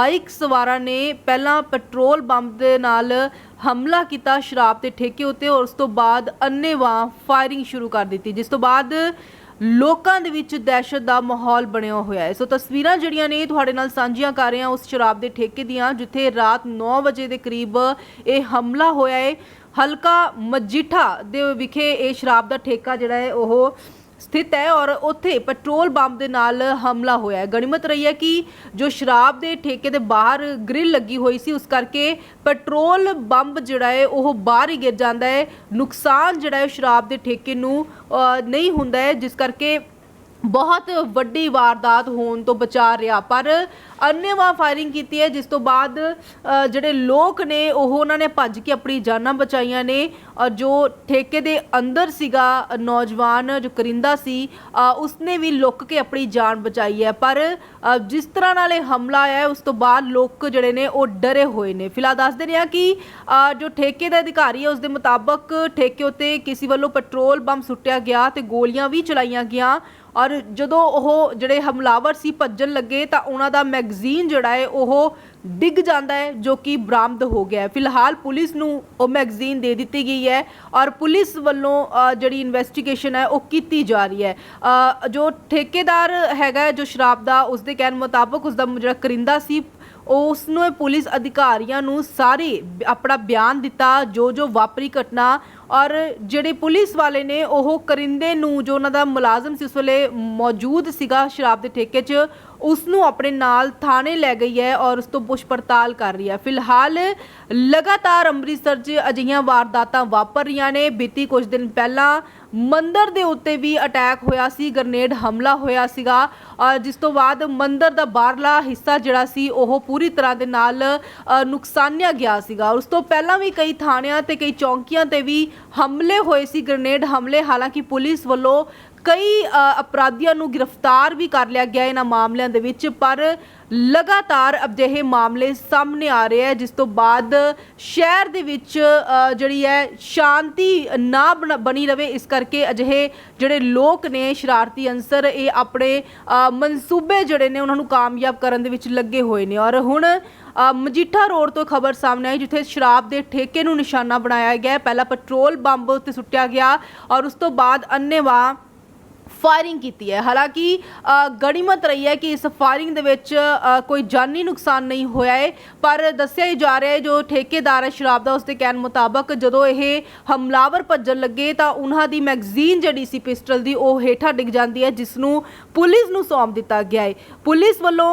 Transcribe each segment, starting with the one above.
Bike ਸਵਾਰਾਂ ਨੇ ਪਹਿਲਾਂ petrol bomb ਦੇ ਨਾਲ ਹਮਲਾ ਕੀਤਾ, ਸ਼ਰਾਬ ਦੇ ਠੇਕੇ ਉੱਤੇ, ਔਰ ਉਸ ਤੋਂ ਬਾਅਦ ਅੰਨੇਵਾਹ ਫਾਇਰਿੰਗ ਸ਼ੁਰੂ ਕਰ ਦਿੱਤੀ, ਜਿਸ ਤੋਂ ਬਾਅਦ ਲੋਕਾਂ ਦੇ ਵਿੱਚ ਦਹਿਸ਼ਤ ਦਾ ਮਾਹੌਲ ਬਣਿਆ ਹੋਇਆ ਹੈ। ਸੋ ਤਸਵੀਰਾਂ ਜਿਹੜੀਆਂ ਨੇ ਤੁਹਾਡੇ ਨਾਲ ਸਾਂਝੀਆਂ ਕਰ ਰਹੇ ਹਾਂ ਉਸ ਸ਼ਰਾਬ ਦੇ ਠੇਕੇ ਦੀਆਂ, ਜਿੱਥੇ ਰਾਤ 9 ਵਜੇ ਦੇ ਕਰੀਬ ਇਹ ਹਮਲਾ ਹੋਇਆ ਹੈ। ਹਲਕਾ ਮਜੀਠਾ ਦੇ ਵਿਖੇ ਇਹ ਸ਼ਰਾਬ ਦਾ ਠੇਕਾ ਜਿਹੜਾ ਹੈ, ਉਹ ਸਥਿਤ ਹੈ ਔਰ ਉੱਥੇ ਪੈਟਰੋਲ ਬੰਬ ਦੇ ਨਾਲ ਹਮਲਾ ਹੋਇਆ ਹੈ। ਗਣਿਮਤ ਰਹੀ ਹੈ ਕਿ ਜੋ ਸ਼ਰਾਬ ਦੇ ਠੇਕੇ ਦੇ ਬਾਹਰ ਗ੍ਰਿਲ ਲੱਗੀ ਹੋਈ ਸੀ, ਉਸ ਕਰਕੇ ਪੈਟਰੋਲ ਬੰਬ ਜਿਹੜਾ ਹੈ, ਉਹ ਬਾਹਰ ਹੀ ਗਿਰ ਜਾਂਦਾ ਹੈ। ਨੁਕਸਾਨ ਜਿਹੜਾ ਹੈ ਸ਼ਰਾਬ ਦੇ ਠੇਕੇ ਨੂੰ ਨਹੀਂ ਹੁੰਦਾ ਹੈ, ਜਿਸ ਕਰਕੇ ਬਹੁਤ ਵੱਡੀ ਵਾਰਦਾਤ ਹੋਣ ਤੋਂ ਬਚਾ ਰਿਹਾ। ਪਰ ਅੰਨੇਵਾਹ ਫਾਇਰਿੰਗ ਕੀਤੀ ਹੈ ਜਿਸ ਤੋਂ ਬਾਅਦ ਜਿਹੜੇ ਲੋਕ ਨੇ ਉਹ ਉਹਨਾਂ ਨੇ ਭੱਜ ਕੇ ਆਪਣੀ ਜਾਨਾਂ ਬਚਾਈਆਂ ਨੇ। ਔਰ ਜੋ ਠੇਕੇ ਦੇ ਅੰਦਰ ਸੀਗਾ ਨੌਜਵਾਨ ਜੋ ਕਰਿੰਦਾ ਸੀ ਉਸਨੇ ਵੀ ਲੁੱਕ ਕੇ ਆਪਣੀ ਜਾਨ ਬਚਾਈ ਹੈ। ਪਰ ਜਿਸ ਤਰ੍ਹਾਂ ਨਾਲ ਇਹ ਹਮਲਾ ਆਇਆ ਹੈ, ਉਸ ਤੋਂ ਬਾਅਦ ਲੋਕ ਜਿਹੜੇ ਨੇ ਉਹ ਡਰੇ ਹੋਏ ਨੇ। ਫਿਲਹਾਲ ਦੱਸਦੇ ਨੇ ਆ ਕਿ ਜੋ ਠੇਕੇ ਦਾ ਅਧਿਕਾਰੀ ਹੈ ਉਸ ਦੇ ਮੁਤਾਬਕ ਠੇਕੇ ਉੱਤੇ ਕਿਸੇ ਵੱਲੋਂ ਪੈਟਰੋਲ ਬੰਬ ਸੁੱਟਿਆ ਗਿਆ ਤੇ ਗੋਲੀਆਂ ਵੀ ਚਲਾਈਆਂ ਗਿਆ ਔਰ ਜਦੋਂ ਉਹ ਜਿਹੜੇ ਹਮਲਾਵਰ ਸੀ ਭੱਜਣ ਲੱਗੇ ਤਾਂ ਉਹਨਾਂ ਦਾ ਮੈਗਜ਼ੀਨ ਜਿਹੜਾ ਹੈ, ਉਹ ਡਿੱਗ ਜਾਂਦਾ ਹੈ, ਜੋ ਕਿ ਬਰਾਮਦ ਹੋ ਗਿਆ ਹੈ। ਫਿਲਹਾਲ ਪੁਲਿਸ ਨੂੰ ਉਹ ਮੈਗਜ਼ੀਨ ਦੇ ਦਿੱਤੀ ਗਈ ਹੈ ਔਰ ਪੁਲਿਸ ਵੱਲੋਂ ਜਿਹੜੀ ਇਨਵੈਸਟੀਗੇਸ਼ਨ ਹੈ, ਉਹ ਕੀਤੀ ਜਾ ਰਹੀ ਹੈ। ਜੋ ਠੇਕੇਦਾਰ ਹੈਗਾ ਜੋ ਸ਼ਰਾਬ ਦਾ ਉਸ ਦੇ ਕਹਿਣ ਮੁਤਾਬਕ ਉਸ ਦਾ ਜਿਹੜਾ ਕਰਿੰਦਾ ਸੀ ਉਸ ਨੂੰ ਪੁਲਿਸ ਅਧਿਕਾਰੀਆਂ ਨੂੰ ਸਾਰੇ ਆਪਣਾ ਬਿਆਨ ਦਿੱਤਾ, ਜੋ ਜੋ ਵਾਪਰੀ ਘਟਨਾ ਔਰ ਜਿਹੜੇ ਪੁਲਿਸ ਵਾਲੇ ਨੇ ਉਹ ਕਰਿੰਦੇ ਨੂੰ, ਜੋ ਉਹਨਾਂ ਦਾ ਮੁਲਾਜ਼ਮ ਸੀ ਉਸ ਵੇਲੇ ਮੌਜੂਦ ਸੀਗਾ ਸ਼ਰਾਬ ਦੇ ਠੇਕੇ 'ਚ ਉਸ ਨੂੰ ਆਪਣੇ ਨਾਲ ਥਾਣੇ ਲੈ ਗਈ ਹੈ ਔਰ ਉਸ ਤੋਂ ਪੁੱਛ ਪੜਤਾਲ ਕਰ ਰਹੀ ਹੈ। ਫਿਲਹਾਲ ਲਗਾਤਾਰ ਅੰਮ੍ਰਿਤਸਰ 'ਚ ਅਜਿਹੀਆਂ ਵਾਰਦਾਤਾਂ ਵਾਪਰ ਰਹੀਆਂ ਨੇ। ਬੀਤੀ ਕੁਝ ਦਿਨ ਪਹਿਲਾਂ ਮੰਦਰ ਦੇ ਉੱਤੇ ਵੀ ਅਟੈਕ ਹੋਇਆ ਸੀ, ਗ੍ਰਨੇਡ ਹਮਲਾ ਹੋਇਆ ਸੀਗਾ। ਜਿਸ ਤੋਂ ਬਾਅਦ ਮੰਦਰ ਦਾ ਬਾਹਰਲਾ ਹਿੱਸਾ ਜਿਹੜਾ ਸੀ, ਉਹ ਪੂਰੀ ਤਰ੍ਹਾਂ ਦੇ ਨਾਲ ਨੁਕਸਾਨਿਆ ਗਿਆ ਸੀਗਾ। ਉਸ ਤੋਂ ਪਹਿਲਾਂ ਵੀ ਕਈ ਥਾਣਿਆਂ ਤੇ ਕਈ ਚੌਂਕੀਆਂ ਤੇ ਵੀ ਹਮਲੇ ਹੋਏ ਸੀ, ਗ੍ਰਨੇਡ ਹਮਲੇ। ਹਾਲਾਂਕਿ ਪੁਲਿਸ ਵੱਲੋਂ ਕਈ ਅਪਰਾਧੀਆਂ ਨੂੰ ਗ੍ਰਿਫਤਾਰ ਵੀ ਕਰ ਲਿਆ ਗਿਆ ਇਹਨਾਂ ਮਾਮਲਿਆਂ ਦੇ ਵਿੱਚ, ਪਰ ਲਗਾਤਾਰ ਅਜਿਹੇ ਮਾਮਲੇ ਸਾਹਮਣੇ ਆ ਰਹੇ ਹੈ, ਜਿਸ ਤੋਂ ਬਾਅਦ ਸ਼ਹਿਰ ਦੇ ਵਿੱਚ ਜਿਹੜੀ ਹੈ, ਸ਼ਾਂਤੀ ਨਾ ਬਣ- ਬਣੀ ਰਵੇ ਇਸ ਕਰਕੇ ਅਜਿਹੇ ਜਿਹੜੇ ਲੋਕ ਨੇ, ਸ਼ਰਾਰਤੀ ਅੰਸਰ ਇਹ ਆਪਣੇ ਮਨਸੂਬੇ ਜਿਹੜੇ ਨੇ, ਉਹਨਾਂ ਨੂੰ ਕਾਮਯਾਬ ਕਰਨ ਦੇ ਵਿੱਚ ਲੱਗੇ ਹੋਏ ਨੇ ਔਰ ਹੁਣ ਮਜੀਠਾ ਰੋਡ ਤੋਂ ਖਬਰ ਸਾਹਮਣੇ ਆਈ, ਜਿੱਥੇ ਸ਼ਰਾਬ ਦੇ ਠੇਕੇ ਨੂੰ ਨਿਸ਼ਾਨਾ ਬਣਾਇਆ ਗਿਆ ਹੈ। ਪਹਿਲਾਂ ਪੈਟਰੋਲ ਬੰਬ ਉੱਤੇ ਸੁੱਟਿਆ ਗਿਆ ਔਰ ਉਸ ਤੋਂ ਬਾਅਦ ਅੰਨੇਵਾਹ ਫਾਇਰਿੰਗ ਕੀਤੀ ਹੈ। ਹਾਲਾਂਕਿ ਅ, ਗਣੀਮਤ ਰਹੀ ਹੈ ਕਿ ਇਸ ਫਾਇਰਿੰਗ ਦੇ ਵਿੱਚ ਕੋਈ ਜਾਨੀ ਨੁਕਸਾਨ ਨਹੀਂ ਹੋਇਆ ਹੈ। ਪਰ ਦੱਸਿਆ ਹੀ ਜਾ ਰਿਹਾ ਹੈ ਜੋ ਠੇਕੇਦਾਰ ਹੈ ਸ਼ਰਾਬ ਦਾ ਉਸ ਦੇ ਕਹਿਣ ਮੁਤਾਬਕ ਜਦੋਂ ਇਹ ਹਮਲਾਵਰ ਭੱਜਣ ਲੱਗੇ ਤਾਂ ਉਹਨਾਂ ਦੀ ਮੈਗਜ਼ੀਨ ਜਿਹੜੀ ਸੀ ਪਿਸਟਲ ਦੀ ਉਹ ਹੇਠਾਂ ਡਿੱਗ ਜਾਂਦੀ ਹੈ ਜਿਸ ਨੂੰ ਪੁਲਿਸ ਨੂੰ ਸੌਂਪ ਦਿੱਤਾ ਗਿਆ ਹੈ। ਪੁਲਿਸ ਵੱਲੋਂ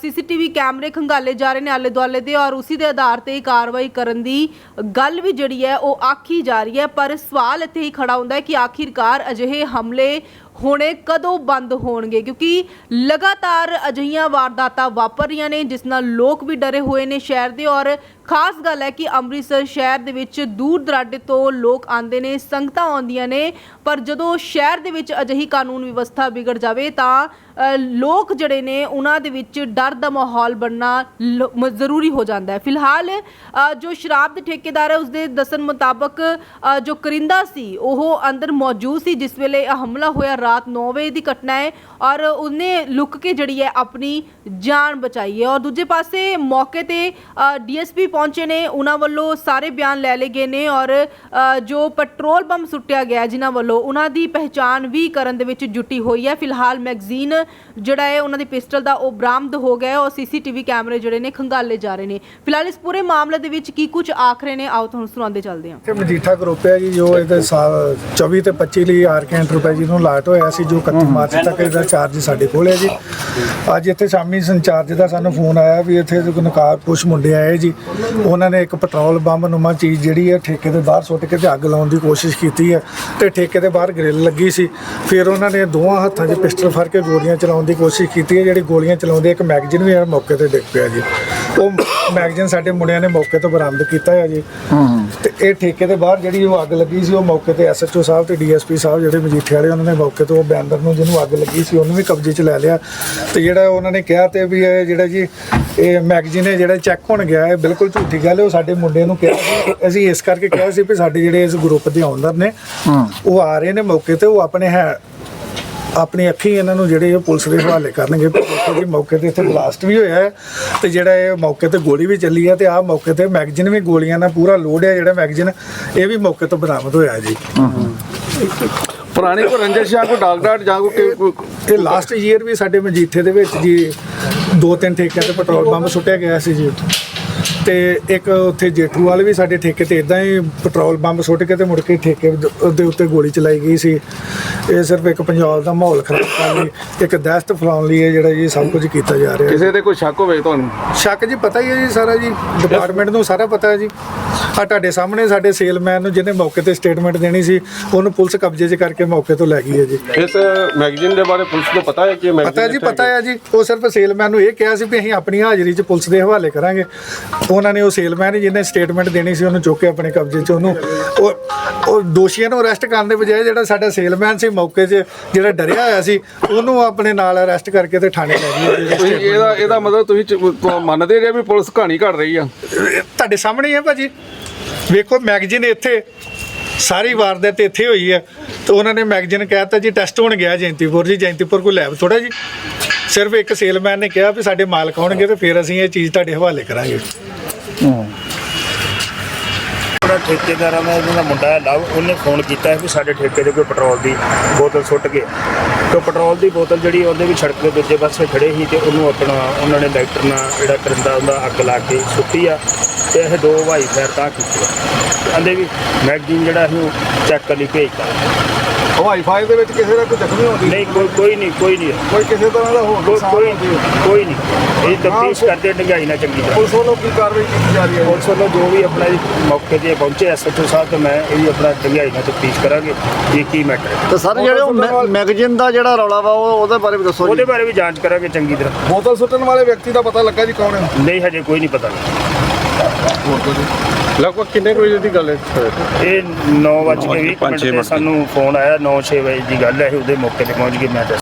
ਸੀਸੀਟੀਵੀ ਕੈਮਰੇ ਖੰਗਾਲੇ ਜਾ ਰਹੇ ਨੇ ਆਲੇ ਦੁਆਲੇ ਦੇ ਔਰ ਉਸੇ ਦੇ ਆਧਾਰ ਤੇ ਕਾਰਵਾਈ ਕਰਨ ਦੀ ਗੱਲ ਵੀ ਜਿਹੜੀ ਹੈ ਉਹ ਆਖੀ ਜਾ ਰਹੀ ਹੈ। ਪਰ ਸਵਾਲ ਇੱਥੇ ਹੀ ਖੜਾ ਹੁੰਦਾ ਹੈ ਕਿ ਆਖਿਰਕਾਰ ਅਜਿਹੇ ਹਮਲੇ ਹੋਣੇ ਕਦੋਂ ਬੰਦ ਹੋਣਗੇ? ਕਿਉਂਕਿ ਲਗਾਤਾਰ ਅਜਿਹੀਆਂ ਵਾਰਦਾਤਾਂ ਵਾਪਰ ਰਹੀਆਂ ਨੇ, ਜਿਸ ਨਾਲ ਲੋਕ ਵੀ ਡਰੇ ਹੋਏ ਨੇ ਸ਼ਹਿਰ ਦੇ ਔਰ ਖਾਸ ਗੱਲ ਹੈ ਕਿ ਅੰਮ੍ਰਿਤਸਰ ਸ਼ਹਿਰ ਦੇ ਵਿੱਚ ਦੂਰ ਦਰਾਡੇ ਤੋਂ ਲੋਕ ਆਉਂਦੇ ਨੇ, ਸੰਗਤਾਂ ਆਉਂਦੀਆਂ ਨੇ, ਪਰ ਜਦੋਂ ਸ਼ਹਿਰ ਦੇ ਵਿੱਚ ਅਜਿਹੀ ਕਾਨੂੰਨ ਵਿਵਸਥਾ ਵਿਗੜ ਜਾਵੇ ਤਾਂ ਲੋਕ ਜਿਹੜੇ ਨੇ ਉਹਨਾਂ ਦੇ ਵਿੱਚ ਡਰ ਦਾ ਮਾਹੌਲ ਬਣਨਾ ਲ- ਜ਼ਰੂਰੀ ਹੋ ਜਾਂਦਾ ਹੈ। ਫਿਲਹਾਲ ਜੋ ਸ਼ਰਾਬ ਦੇ ਠੇਕੇਦਾਰ ਹੈ, ਉਸਦੇ ਦੱਸਣ ਮੁਤਾਬਕ ਜੋ ਕਰਿੰਦਾ ਸੀ, ਉਹ ਅੰਦਰ ਮੌਜੂਦ ਸੀ, ਜਿਸ ਵੇਲੇ ਇਹ ਹਮਲਾ ਹੋਇਆ ਰਾਤ 9 ਵਜੇ ਦੀ ਘਟਨਾ ਹੈ ਔਰ ਉਹਨੇ ਲੁੱਕ ਕੇ ਜਿਹੜੀ ਹੈ ਆਪਣੀ ਜਾਨ ਬਚਾਈ ਹੈ। ਔਰ ਦੂਜੇ ਪਾਸੇ ਮੌਕੇ ਤੇ ਡੀਐਸਪੀ ਪਹੁੰਚੇ ਨੇ ਉਹਨਾਂ ਵੱਲੋਂ ਸਾਰੇ ਬਿਆਨ ਲੈ ਲਏ ਗਏ ਨੇ ਔਰ ਜੋ ਪੈਟਰੋਲ ਬੰਬ ਸੁੱਟਿਆ ਗਿਆ ਜਿਨ੍ਹਾਂ ਵੱਲੋਂ ਉਹਨਾਂ ਦੀ ਪਹਿਚਾਣ ਵੀ ਕਰਨ ਦੇ ਵਿੱਚ ਜੁਟੀ ਹੋਈ ਹੈ। ਫਿਲਹਾਲ ਮੈਗਜ਼ੀਨ ਜਿਹੜਾ ਹੈ ਉਹਨਾਂ ਦੀ ਪਿਸਟਲ ਦਾ ਉਹ ਬਰਾਮਦ ਹੋ ਗਿਆ ਔਰ ਸੀਸੀਟੀਵੀ ਕੈਮਰੇ ਜਿਹੜੇ ਨੇ ਖੰਗਾਲੇ ਜਾ ਰਹੇ ਨੇ। ਫਿਲਹਾਲ ਇਸ ਪੂਰੇ ਮਾਮਲੇ ਦੇ ਵਿੱਚ ਕੀ ਕੁਝ ਆਖ ਰਹੇ ਨੇ? ਆਓ ਤੁਹਾਨੂੰ ਸੁਣਾਉਂਦੇ ਚੱਲਦੇ ਹਾਂ। ਤੇ ਮਜੀਠਾ ਗਰੁੱਪ ਹੈ ਜੀ ਜੋ ਇਹਦੇ ਸਾਲ 24 ਤੇ 25 ਲਈ ਆਰਕੇ ਐਂਟਰਪ੍ਰਾਈਜ਼ ਨੂੰ ਲਾਟ ਹੋਇਆ ਸੀ ਜੋ 31 ਮਾਰਚ ਤੱਕ ਇਹਦਾ ਚਾਰਜ ਸਾਡੇ ਕੋਲ ਹੈ ਜੀ। ਅੱਜ ਇੱਥੇ ਸ਼ਾਮੀ ਸੰਚਾਰਜ ਦਾ ਸਾਨੂੰ ਫੋਨ ਆਇਆ ਵੀ ਇੱਥੇ ਕੁਛ ਮੁੰਡੇ ਆਏ ਜੀ। ਉਹਨਾਂ ਨੇ ਇੱਕ ਪੈਟਰੋਲ ਬੰਬ ਨੁਮਾ ਚੀਜ਼ ਜਿਹੜੀ ਹੈ ਠੇਕੇ ਦੇ ਬਾਹਰ ਸੁੱਟ ਕੇ ਤੇ ਅੱਗ ਲਾਉਣ ਦੀ ਕੋਸ਼ਿਸ਼ ਕੀਤੀ ਹੈ ਤੇ ਠੇਕੇ ਦੇ ਬਾਹਰ ਗ੍ਰਿਲ ਲੱਗੀ ਸੀ। ਫਿਰ ਉਹਨਾਂ ਨੇ ਦੋਵਾਂ ਹੱਥਾਂ 'ਚ ਪਿਸਟਲ ਫੜ ਕੇ ਗੋਲੀਆਂ ਚਲਾਉਣ ਦੀ ਕੋਸ਼ਿਸ਼ ਕੀਤੀ ਹੈ। ਜਿਹੜੀ ਗੋਲੀਆਂ ਚਲਾਉਂਦੇ ਇੱਕ ਮੈਗਜ਼ੀਨ ਵੀ ਯਾਰ ਮੌਕੇ ਤੇ ਡਿੱਗ ਪਿਆ ਜੀ। ਉਹ ਮੈਗਜ਼ੀਨ ਸਾਡੇ ਮੁੰਡਿਆਂ ਨੇ ਮੌਕੇ ਤੋਂ ਬਰਾਮਦ ਕੀਤਾ ਹੈ ਜੀ। ਤੇ ਇਹ ਠੇਕੇ ਦੇ ਬਾਹਰ ਜਿਹੜੀ ਉਹ ਅੱਗ ਲੱਗੀ ਸੀ, ਉਹ ਮੌਕੇ ਤੇ ਐਸਐਚਓ ਸਾਹਿਬ ਤੇ ਡੀਐਸਪੀ ਸਾਹਿਬ ਜਿਹੜੇ ਮਜੀਠੇ ਵਾਲੇ, ਉਹਨਾਂ ਨੇ ਮੌਕੇ ਤੋਂ ਉਹ ਬੈਨਰ ਨੂੰ ਜਿਹਨੂੰ ਅੱਗ ਲੱਗੀ ਸੀ, ਉਹਨੂੰ ਵੀ ਕਬਜ਼ੇ 'ਚ ਲੈ ਲਿਆ। ਤੇ ਜਿਹੜਾ ਉਹਨਾਂ ਨੇ ਕਿਹਾ ਤੇ ਵੀ ਇਹ ਜਿਹੜਾ ਜੀ, ਇਹ ਮੈਗਜ਼ੀਨ ਹੈ ਜਿਹੜਾ ਚੈੱਕ ਹੋਣ ਗਿਆ ਹੈ ਬਿਲਕੁਲ ਝੂਠੀ ਗੱਲ ਹੈ, ਉਹ ਸਾਡੇ ਮੁੰਡੇ ਨੂੰ ਕਿਹਾ ਸੀ। ਅਸੀਂ ਇਸ ਕਰਕੇ ਕਿਹਾ ਸੀ ਵੀ ਸਾਡੇ ਜਿਹੜੇ ਇਸ ਗਰੁੱਪ ਦੇ ਓਨਰ ਨੇ, ਉਹ ਆ ਰਹੇ ਨੇ ਮੌਕੇ ਤੇ, ਉਹ ਆਪਣੇ ਹੈ ਆਪਣੀ ਅੱਖੀਂ ਇਹਨਾਂ ਨੂੰ ਜਿਹੜੇ ਇਹ ਪੁਲਿਸ ਦੇ ਹਵਾਲੇ ਕਰਨਗੇ ਤੇ ਦੇਖੋ ਜੀ ਮੌਕੇ ਤੇ ਇੱਥੇ ਬਲਾਸਟ ਵੀ ਹੋਇਆ ਹੈ ਤੇ ਜਿਹੜਾ ਇਹ ਮੌਕੇ ਤੇ ਗੋਲੀ ਵੀ ਚੱਲੀ ਹੈ ਤੇ ਆਹ ਮੌਕੇ ਤੇ ਮੈਗਜ਼ੀਨ ਵੀ ਗੋਲੀਆਂ ਨਾਲ ਪੂਰਾ ਲੋਡ ਹੈ ਜਿਹੜਾ ਮੈਗਜ਼ੀਨ ਇਹ ਵੀ ਮੌਕੇ ਤੋਂ ਬਰਾਮਦ ਹੋਇਆ ਜੀ। ਪੁਰਾਣੀ ਕੋ ਰੰਜਿਸ਼ ਜਾਂ ਕੋਈ ਡਾਕਟਰ ਜਾਂ ਕੋਈ- ਇਹ ਲਾਸਟ ਈਅਰ ਵੀ ਸਾਡੇ ਮਜੀਠੇ ਦੇ ਵਿੱਚ ਜੀ ਦੋ ਤਿੰਨ ਠੇਕਿਆਂ ਤੇ ਪੈਟਰੋਲ ਪੰਪ ਸੁੱਟਿਆ ਗਿਆ ਸੀ ਜੀ। ਤੇ ਇੱਕ ਉੱਥੇ ਜੇਠੂ ਵਾਲੇ ਵੀ ਸਾਡੇ ਠੇਕੇ ਤੇ ਇਦਾਂ ਹੀ ਪੈਟਰੋਲ ਪੰਪ ਸੁੱਟ ਕੇ ਤੇ ਮੁੜ ਕੇ ਠੇਕੇ ਦ- ਦੇ ਉੱਤੇ ਗੋਲੀ ਚਲਾਈ ਗਈ ਸੀ। ਇਹ ਸਿਰਫ ਇੱਕ ਪੰਜਾਬ ਦਾ ਮਾਹੌਲ ਖਰਾਬ ਕਰਨ ਲਈ ਇੱਕ ਦਹਿਸ਼ਤ ਫੈਲਾਉਣ ਲਈ ਇਹ ਜਿਹੜਾ ਜੀ ਸਭ ਕੁਝ ਕੀਤਾ ਜਾ ਰਿਹਾ। ਕਿਸੇ ਤੇ ਕੋਈ ਸ਼ੱਕ ਹੋਵੇ ਤੁਹਾਨੂੰ? ਸ਼ੱਕ ਜੀ ਪਤਾ ਹੀ ਹੈ ਜੀ ਸਾਰਾ ਜੀ ਡਿਪਾਰਟਮੈਂਟ ਨੂੰ ਸਾਰਾ ਪਤਾ ਹੈ ਜੀ। ਆ ਤੁਹਾਡੇ ਸਾਹਮਣੇ ਸਾਡੇ ਸੇਲਮੈਨ ਨੂੰ ਜਿਹਨੇ ਮੌਕੇ ਤੇ ਸਟੇਟਮੈਂਟ ਦੇਣੀ ਸੀ ਉਹਨੂੰ ਪੁਲਿਸ ਕਬਜ਼ੇ 'ਚ ਕਰਕੇ ਮੌਕੇ ਤੋਂ ਲੈ ਗਈ ਹੈ ਜੀ। ਇਸ ਮੈਗਜ਼ੀਨ ਦੇ ਬਾਰੇ ਪੁਲਿਸ ਨੂੰ ਪਤਾ ਹੈ ਕਿ ਪਤਾ ਹੈ ਜੀ ਪਤਾ ਹੈ ਜੀ। ਉਹ ਸਿਰਫ ਸੇਲਮੈਨ ਨੂੰ ਇਹ ਕਿਹਾ ਸੀ ਵੀ ਅਸੀਂ ਆਪਣੀ ਹਾਜ਼ਰੀ 'ਚ ਪੁਲਿਸ ਦੇ ਹਵਾਲੇ ਕਰਾਂਗੇ। ਉਹਨਾਂ ਨੇ ਉਹ ਸੇਲਮੈਨ ਜਿਹਨੇ ਸਟੇਟਮੈਂਟ ਦੇਣੀ ਸੀ ਉਹਨੂੰ ਚੁੱਕ ਕੇ ਆਪਣੇ ਕਬਜ਼ੇ 'ਚ ਉਹਨੂੰ ਉਹ ਉਹ ਦੋਸ਼ੀਆਂ ਨੂੰ ਅਰੈਸਟ ਕਰਨ ਦੇ ਬਜਾਏ ਜਿਹੜਾ ਸਾਡਾ ਸੇਲਮੈਨ ਸੀ ਮੌਕੇ 'ਚ ਜਿਹੜਾ ਡਰਿਆ ਹੋਇਆ ਸੀ ਉਹਨੂੰ ਆਪਣੇ ਨਾਲ ਅਰੈਸਟ ਕਰਕੇ ਤੇ ਥਾਣੇ ਲੈ ਹੈ ਤੁਸੀਂ ਇਹਦਾ ਇਹਦਾ ਮਤਲਬ ਤੁਸੀਂ ਚ- ਮੰਨਦੇ ਜੇ ਵੀ ਪੁਲਿਸ ਕਹਾਣੀ ਘੜ ਰਹੀ ਆ? ਤੁਹਾਡੇ ਸਾਹਮਣੇ ਹੀ ਹੈ ਭਾਜੀ। ਵੇਖੋ ਮੈਗਜ਼ੀਨ ਇੱਥੇ ਸਾਰੀ ਵਾਰਦਾਤ ਇੱਥੇ ਹੋਈ ਹੈ ਤੇ ਉਹਨਾਂ ਨੇ ਮੈਗਜ਼ੀਨ ਕਹਿਤਾ ਜੀ ਟੈਸਟ ਹੋਣ ਗਿਆ ਜੈਂਤੀਪੁਰ ਜੀ। ਜੈਂਤੀਪੁਰ ਕੋਈ ਲੈਬ ਥੋੜਾ ਜੀ। ਸਿਰਫ ਇੱਕ ਸੇਲਮੈਨ ਨੇ ਕਿਹਾ ਵੀ ਸਾਡੇ ਮਾਲਕ ਆਉਣਗੇ ਤੇ ਫਿਰ ਅਸੀਂ ਇਹ ਚੀਜ਼ ਤੁਹਾਡੇ ਹਵਾਲੇ ਕਰਾਂਗੇ। ਜਿਹੜਾ ਠੇਕੇਦਾਰਾਂ ਦਾ ਇਹਨਾਂ ਦਾ ਮੁੰਡਾ ਹੈ, ਲਵ, ਉਹਨੇ ਫੋਨ ਕੀਤਾ ਵੀ ਸਾਡੇ ਠੇਕੇ ਦੇ ਕੋਈ ਪੈਟਰੋਲ ਦੀ ਬੋਤਲ ਸੁੱਟ ਗਏ ਤੇ ਪੈਟਰੋਲ ਦੀ ਬੋਤਲ ਜਿਹੜੀ ਉਹਦੇ ਵੀ ਸੜਕ ਦੇ ਦੂਜੇ ਪਾਸੇ ਖੜੇ ਸੀ ਤੇ ਉਹਨੂੰ ਆਪਣਾ, ਉਹਨਾਂ ਨੇ ਲਾਈਟਰ ਨਾਲ ਜਿਹੜਾ ਕਰਿੰਦਾ, ਉਹਦਾ ਅੱਗ ਲਾ ਕੇ ਸੁੱਟੀ ਆ ਤੇ ਇਹ ਦੋ ਭਾਈ ਫੈਰ ਤਾਂ ਕੀਤੀ ਆ। ਕਹਿੰਦੇ ਵੀ ਮੈਗਜ਼ੀਨ ਜਿਹੜਾ ਅਸੀਂ ਚੈੱਕ ਕਰ ਲਈ ਭੇਜਤਾ। ਹਵਾਈ ਫਾਇਰ ਦੇ ਵਿੱਚ ਕਿਸੇ ਦਾ ਕੋਈ ਜ਼ਖਮੀ ਹੋਣੀ ਨਹੀਂ ਕੋਈ ਕੋਈ ਨਹੀਂ ਕੋਈ ਨਹੀਂ। ਕੋਈ ਕਿਸੇ ਤਰ੍ਹਾਂ ਦਾ ਹੋਰ ਕੋਈ ਕੋਈ ਕੋਈ ਨਹੀਂ। ਇਹ ਤਫਤੀਸ਼ ਕਰਦੇ ਡੰਗਾਈ ਨਾ ਚੰਗੀ ਤਰ੍ਹਾਂ। ਪੁਲਿਸ ਵੱਲੋਂ ਕੀ ਕਾਰਵਾਈ ਕੀਤੀ ਜਾ ਰਹੀ ਹੈ ਪੁਲਿਸ ਵੱਲੋਂ ਜੋ ਵੀ ਆਪਣਾ ਮੌਕੇ ਤੇ ਪਹੁੰਚੇ ਐਸਐਚਓ ਸਾਹਿਬ ਤੇ ਮੈਂ ਇਹ ਵੀ ਆਪਣਾ ਡੰਗਾਈ ਨਾਲ ਤਫਤੀਸ਼ ਕਰਾਂਗੇ। ਇਹ ਕੀ ਮੈਟਰ ਹੈ? ਤੇ ਸਰ ਜਿਹੜੇ ਉਹ ਮੈ- ਮੈਗਜ਼ੀਨ ਦਾ ਜਿਹੜਾ ਰੌਲਾ ਵਾ ਉਹ ਉਹਦੇ ਬਾਰੇ ਵੀ ਦੱਸੋ ਉਹਦੇ ਜੀ ਬਾਰੇ ਵੀ ਜਾਂਚ ਕਰਾਂਗੇ ਚੰਗੀ ਤਰ੍ਹਾਂ। ਬੋਤਲ ਸੁੱਟਣ ਵਾਲੇ ਵਿਅਕਤੀ ਦਾ ਪਤਾ ਲੱਗਾ ਜੀ ਕੌਣ ਹੈ? ਨਹੀਂ ਹਜੇ ਕੋਈ ਨਹੀਂ ਪਤਾ ਲਗਭਗ ਕਿੰਨੇ ਕੁ ਵਜੇ ਦੀ ਗੱਲ ਹੈ? ਇਹ 9:20 ਮਿੰਟ ਤੇ ਸਾਨੂੰ ਫੋਨ ਆਇਆ 9:06 ਵਜੇ ਦੀ ਗੱਲ ਹੈ ਇਹ ਉਹਦੇ ਮੌਕੇ ਤੇ ਪਹੁੰਚ ਗਏ ਮੈਂ ਦੱਸ